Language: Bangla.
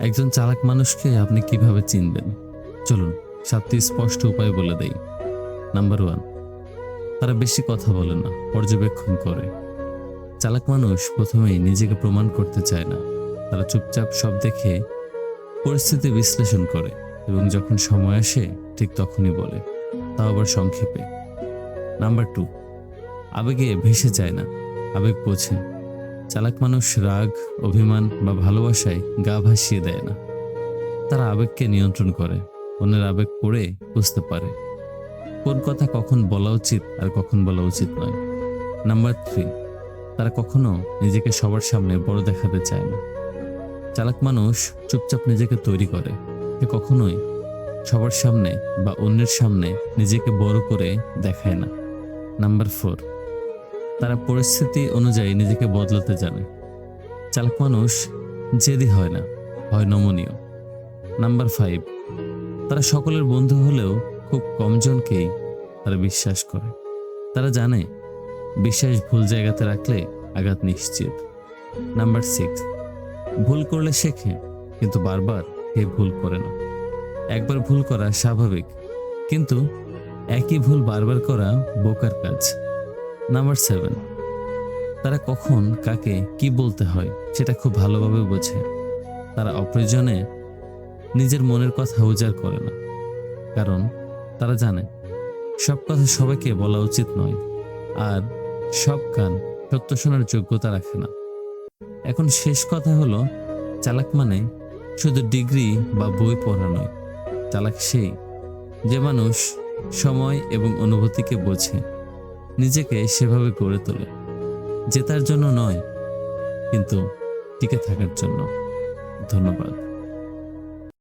একজন চালাক মানুষকে আপনি কীভাবে চিনবেন? চলুন, সাতটি স্পষ্ট উপায় বলে দেই। নাম্বার ওয়ান, তারা বেশি কথা বলে না, পর্যবেক্ষণ করে। চালাক মানুষ প্রথমেই নিজেকে প্রমাণ করতে চায় না। তারা চুপচাপ সব দেখে পরিস্থিতি বিশ্লেষণ করে এবং যখন সময় আসে, ঠিক তখনই বলে। তাও আবার সংক্ষেপে। নাম্বার টু, আবেগে ভেসে যায় না, আবেগ বোঝে। চালাক মানুষ রাগ, অভিমান বা ভালোবাসায় গা ভাসিয়ে দেয় না। তারা আবেগকে নিয়ন্ত্রণ করে, অন্যের আবেগ পড়ে বুঝতে পারে। কোন কথা কখন বলা উচিত আর কখন বলা উচিত নয়। নাম্বার থ্রি, তারা কখনো নিজেকে সবার সামনে বড় দেখাতে চায় না। চালাক মানুষ চুপচাপ নিজেকে তৈরি করে। সে কখনোই সবার সামনে বা অন্যের সামনে নিজেকে বড় করে দেখায় না। নাম্বার ফোর তারা পরিস্থিতি অনুযায়ী নিজেকে বদলাতে জানে। চালাক মানুষ জেদি হয় না, হয় নমনীয়। নাম্বার ফাইভ, তারা সকলের বন্ধু হলেও খুব কমজনকেই তারা বিশ্বাস করে। তারা জানে, বিশ্বাস ভুল জায়গাতে রাখলে আঘাত নিশ্চিত। নাম্বার সিক্স, ভুল করলে শেখে, কিন্তু বারবার কে ভুল করে না। একবার ভুল করা স্বাভাবিক, কিন্তু একই ভুল বারবার করা বোকার কাজ। নাম্বার সেভেন তারা কখন, কাকে, কি বলতে হয়, সেটা খুব ভালোভাবে বোঝে। তারা অপ্রয়োজনে নিজের মনের কথা উজাড় করে না। কারণ তারা জানে, সব কথা সবাইকে বলা উচিত নয়, আর সব কান সত্য শোনার যোগ্যতা রাখে না। এখন শেষ কথা হলো, চালাক মানে শুধু ডিগ্রি বা বই পড়া নয়। চালাক সেই যে মানুষ সময় এবং অনুভূতিকে বোঝে। নিজেকে সেভাবে গড়ে তোলে। জেতার জন্য নয় কিন্তু টিকে থাকার জন্য। ধন্যবাদ।